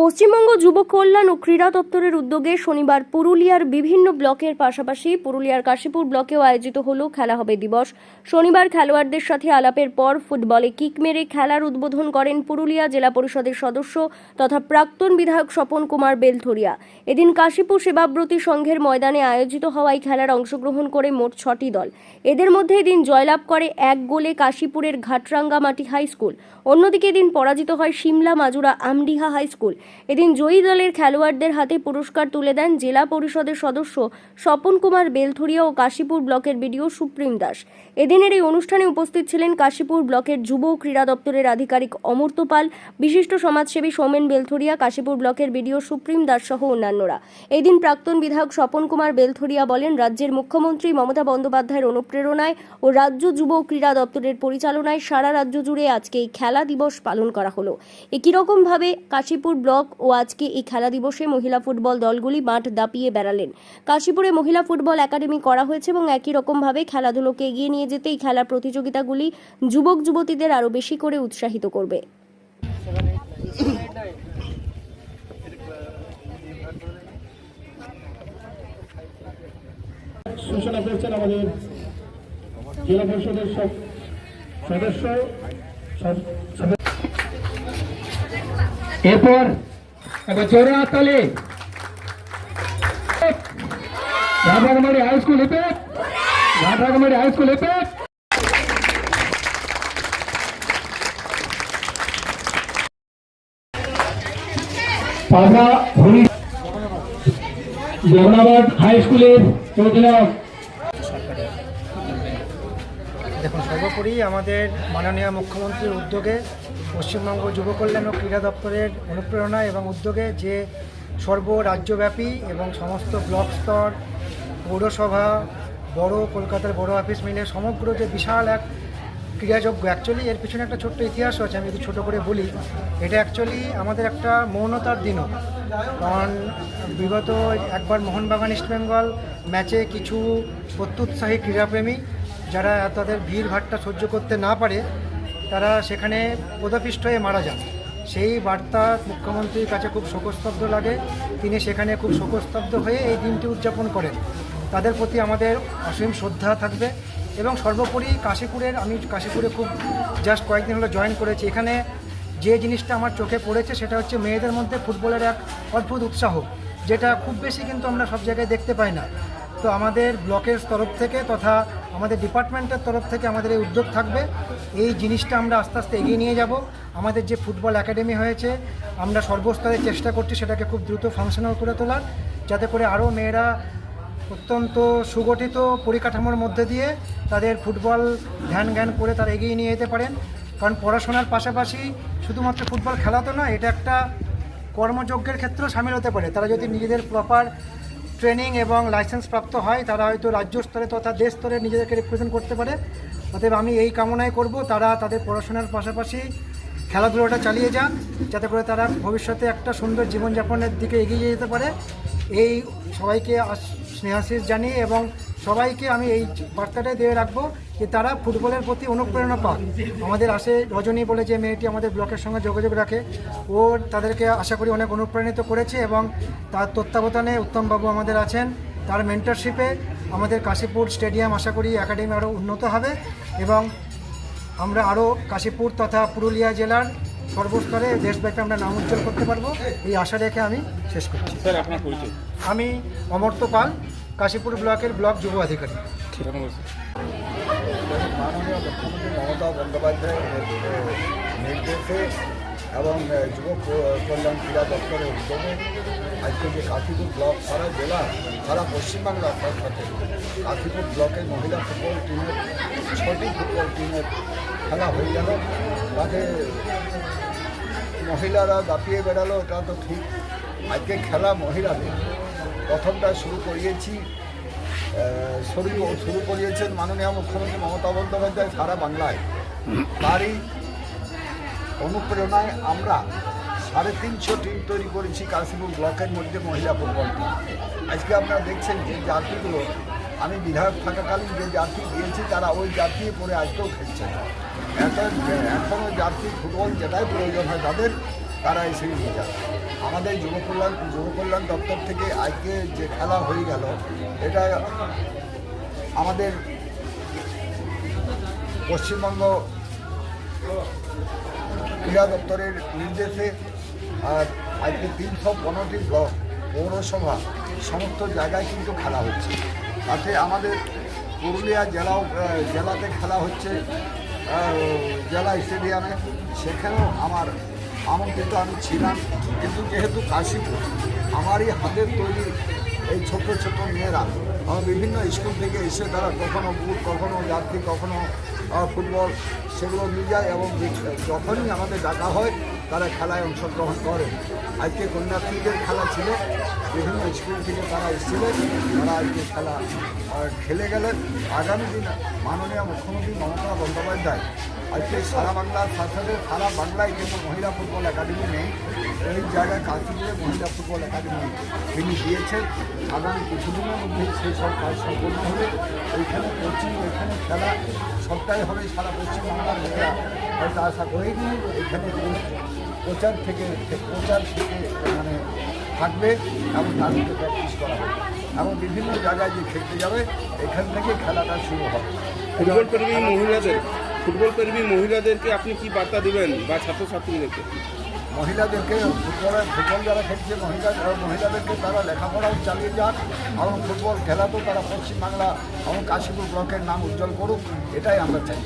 পশ্চিমবঙ্গ যুব কল্যাণ ও ক্রীড়া দপ্তরের উদ্যোগে শনিবার পুরুলিয়ার বিভিন্ন ব্লকের পাশাপাশি পুরুলিয়ার কাশীপুর ব্লকেও আয়োজিত হলো খেলা হবে দিবস। শনিবার খেলোয়াড়দের সাথে আলাপের পর ফুটবলে কিক মেরে খেলার উদ্বোধন করেন পুরুলিয়া জেলা পরিষদের সদস্য তথা প্রাক্তন বিধায়ক স্বপন কুমার বেলথরিয়া। এদিন কাশীপুর সেবাব্রতী সংঘের ময়দানে আয়োজিত হওয়ায় খেলার অংশগ্রহণ করে মোট ছটি দল। এদের মধ্যে এদিন জয়লাভ করে এক গোলে কাশীপুরের ঘাটরাঙ্গামাটি হাই স্কুল। অন্যদিকে এদিন পরাজিত হয় সিমলা মাজুরা আমডিহা হাই স্কুল। এদিন জয়ী দলের খেলোয়াড়দের হাতে পুরস্কার তুলে দেন জেলা পরিষদের সদস্য স্বপন কুমার বেলথরিয়া ও কাশীপুর ব্লকের বিডিও সুপ্রিম দাস। এদিনের এই অনুষ্ঠানে উপস্থিত ছিলেন কাশীপুর ব্লকের যুব ও ক্রীড়া দপ্তরের আধিকারিক অমর্ত্য পাল, বিশিষ্ট সমাজসেবী সৌমেন বেলথরিয়া, কাশীপুর ব্লকের বিডিও সুপ্রিম দাস সহ অন্যান্যরা। এদিন প্রাক্তন বিধায়ক স্বপন কুমার বেলথুরিয়া বলেন, রাজ্যের মুখ্যমন্ত্রী মমতা বন্দ্যোপাধ্যায়ের অনুপ্রেরণায় ও রাজ্য যুব ও ক্রীড়া দপ্তরের পরিচালনায় সারা রাজ্য জুড়ে আজকে এই খেলা দিবস পালন করা হলো। একই রকমভাবে কাশীপুর ব্লক ও আজকে এই খেলা দিবসে মহিলা ফুটবল দলগুলি মাঠ দাপিয়ে বেড়ালেন। কাশীপুরে মহিলা ফুটবল একাডেমি করা হয়েছে এবং একই রকমভাবে খেলাধুলোকে এগিয়ে নিয়ে যেতে এই খেলার প্রতিযোগিতাগুলি যুবক যুবতীদের আরও বেশি করে উৎসাহিত করবে। সূচনা করছেন আমাদের জেলা পরিষদের সব- সদস্য। এরপর একবার জোরে হাততালি ঘাটরাগামারি হাই স্কুল হেপে ঘাটরাগামারি হাই স্কুল হেপে পাবনা হাই স্কুলের পরিচালক দেখুন, সর্বোপরি আমাদের মাননীয় মুখ্যমন্ত্রীর উদ্যোগে পশ্চিমবঙ্গ যুব কল্যাণ ও ক্রীড়া দপ্তরের অনুপ্রেরণা এবং উদ্যোগে যে সর্ব রাজ্যব্যাপী এবং সমস্ত ব্লক স্তর, পৌরসভা, বড় কলকাতার বড় অফিস মিলে সমগ্র যে বিশাল এক ক্রিয়াযোগ্য অ্যাকচুয়ালি এর পিছনে একটা ছোট্ট ইতিহাস আছে, আমি যদি ছোটো করে বলি। এটা অ্যাকচুয়ালি আমাদের একটা মৌনতার দিনও। কারণ বিগত একবার মোহনবাগান ইস্টবেঙ্গল ম্যাচে কিছু প্রত্যুৎসাহী ক্রীড়াপ্রেমী, যারা তাদের ভিড় ভাট্টা সহ্য করতে না পারে তারা সেখানে পদপিষ্ট হয়ে মারা যান। সেই বার্তা মুখ্যমন্ত্রীর কাছে খুব শোকস্তব্ধ লাগে। তিনি সেখানে খুব শোকস্তব্ধ হয়ে এই দিনটি উদযাপন করেন। তাদের প্রতি আমাদের অসীম শ্রদ্ধা থাকবে এবং সর্বোপরি কাশীপুরের, আমি কাশীপুরে খুব জাস্ট কয়েকদিন হলো জয়েন করেছি। এখানে যে জিনিসটা আমার চোখে পড়েছে সেটা হচ্ছে মেয়েদের মধ্যে ফুটবলের এক অদ্ভুত উৎসাহ, যেটা খুব বেশি কিন্তু আমরা সব জায়গায় দেখতে পাই না। তো আমাদের ব্লকের তরফ থেকে তথা আমাদের ডিপার্টমেন্টের তরফ থেকে আমাদের এই উদ্যোগ থাকবে। এই জিনিসটা আমরা আস্তে আস্তে এগিয়ে নিয়ে যাব। আমাদের যে ফুটবল একাডেমি হয়েছে, আমরা সর্বস্তরে চেষ্টা করছি সেটাকে খুব দ্রুত ফাংশনাল করে তোলার, যাতে করে আরও মেয়েরা অত্যন্ত সুগঠিত পরিকাঠামোর মধ্যে দিয়ে তাদের ফুটবল ধ্যান জ্ঞান করে তারা এগিয়ে নিয়ে যেতে পারেন। কারণ পড়াশোনার পাশাপাশি শুধুমাত্র ফুটবল খেলা তো না এটা একটা কর্মযজ্ঞের ক্ষেত্রেও সামিল হতে পারে। তারা যদি নিজেদের প্রপার ট্রেনিং এবং লাইসেন্স প্রাপ্ত হয়, তারা হয়তো রাজ্য স্তরে তথা দেশ স্তরে নিজেদেরকে রিপ্রেজেন্ট করতে পারে। অতএব আমি এই কামনাই করব তারা তাদের পড়াশোনার পাশাপাশি খেলাধুলোটা চালিয়ে যান, যাতে করে তারা ভবিষ্যতে একটা সুন্দর জীবনযাপনের দিকে এগিয়ে যেতে পারে। এই সবাইকে স্নেহাশিস জানিয়ে এবং সবাইকে আমি এই বার্তাটাই দিয়ে রাখব যে তারা ফুটবলের প্রতি অনুপ্রেরণা পাক। আমাদের আসে রজনী বলে যে মেয়েটি আমাদের ব্লকের সঙ্গে যোগাযোগ রাখে। ও তাদেরকে আশা করি অনেক অনুপ্রাণিত করেছে এবং তার তত্ত্বাবধানে উত্তমবাবু আমাদের আছেন। তার মেন্টারশিপে আমাদের কাশীপুর স্টেডিয়াম আশা করি একাডেমি আরও উন্নত হবে এবং আমরা আরও কাশীপুর তথা পুরুলিয়া জেলার সর্বস্তরে দেশব্যাপী আমরা নাম উজ্জ্বল করতে পারব। এই আশা রেখে আমি শেষ করছি। স্যার আপনার পরিচয়? আমি অমর্ত্য পাল কাশীপুর ব্লকের ব্লক যুব আধিকারিক। মাননীয় মুখ্যমন্ত্রী মমতা বন্দ্যোপাধ্যায়ের নির- নির্দেশে এবং যুব কল্যাণ ক্রীড়া দপ্তরের উদ্যোগে আজকে যে কাশীপুর ব্লক, সারা জেলা, সারা পশ্চিমবাংলা সাথে সাথে কাশীপুর ব্লকের মহিলা ফুটবল টিমের, ছটি ফুটবল টিমের খেলা হয়ে গেল। তাতে মহিলারা দাপিয়ে বেড়ালো এটা তো ঠিক। আজকে খেলা মহিলাদের। প্রথমটা শুরু করিয়েছি। শুরু শুরু করিয়েছেন মাননীয় মুখ্যমন্ত্রী মমতা বন্দ্যোপাধ্যায় সারা বাংলায়। তারই অনুপ্রেরণায় আমরা সাড়ে তিনশো টিম তৈরি করেছি কাশীপুর ব্লকের মধ্যে মহিলা ফুটবল টিম। আজকে আপনারা দেখছেন যে জাতিগুলো, আমি বিধায়ক থাকাকালীন যে জার্সি দিয়েছি, তারা ওই জার্সি পরে আজকেও খেলছেন এখন এখনও জার্সি ফুটবল যেটাই প্রয়োজন হয় তাদের তারা এসে নিয়ে যাচ্ছে আমাদের যুব কল্যাণ যুব কল্যাণ দপ্তর থেকে আজকে যে খেলা হয়ে গেল, এটা আমাদের পশ্চিমবঙ্গ ক্রীড়া দপ্তরের নির্দেশে আর আজকে তিনশো পনেরোটি ব্লক পৌরসভা সমস্ত জায়গায় কিন্তু খেলা হচ্ছে। তাতে আমাদের পুরুলিয়া জেলাও জেলাতে খেলা হচ্ছে জেলা স্টেডিয়ামে। সেখানেও আমার আমন্ত্রিত আমি ছিলাম, কিন্তু যেহেতু কাশীপুর, আমারই হাতের তৈরি এই ছোট ছোট মেয়েরা বিভিন্ন স্কুল থেকে এসে তারা কখনো বুট, কখনো যাত্রী কখনো ফুটবল, সেগুলো নিয়ে যায় এবং যখনই আমাদের ডাকা হয় তারা খেলায় অংশগ্রহণ করে। আজকে কন্যাশ্রীদের খেলা ছিল। বিভিন্ন স্কুল থেকে তারা এসেছিলেন। তারা আজকে খেলা খেলে গেলেন। আগামী দিন মাননীয় মুখ্যমন্ত্রী মমতা বন্দ্যোপাধ্যায় আজকে সারা বাংলার সাথে সারা বাংলায় কিন্তু মহিলা ফুটবল একাডেমি নেই। এই জায়গায় কাশ্মীরে মহিলা ফুটবল একাডেমি তিনি দিয়েছেন। আগামী কিছুদিনের মধ্যে সেই সব কাজ সম্পূর্ণ হবে। এইখানে কোচিং এখানে খেলা, সবটাই হবে সারা পশ্চিমবাংলার মেয়েরা। হয়তো আশা করি এখানে কোচার থেকে প্রচার থেকে মানে থাকবে এবং তাদেরকে প্র্যাকটিস করা হবে। এবং বিভিন্ন জায়গায় যে খেলতে যাবে এখান থেকে খেলাটা শুরু হবে। ফুটবল প্রেমী মহিলাদের ফুটবল প্রেমী মহিলাদেরকে আপনি কি বার্তা দেবেন বা ছাত্রছাত্রীদেরকে? মহিলাদেরকে ফুটবলে ফুটবল যারা খেলছে মহিলা মহিলাদেরকে তারা লেখাপড়াও চালিয়ে যাক এবং ফুটবল খেলাতেও তারা পশ্চিমবাংলা এবং কাশীপুর ব্লকের নাম উজ্জ্বল করুক এটাই আমরা চাই।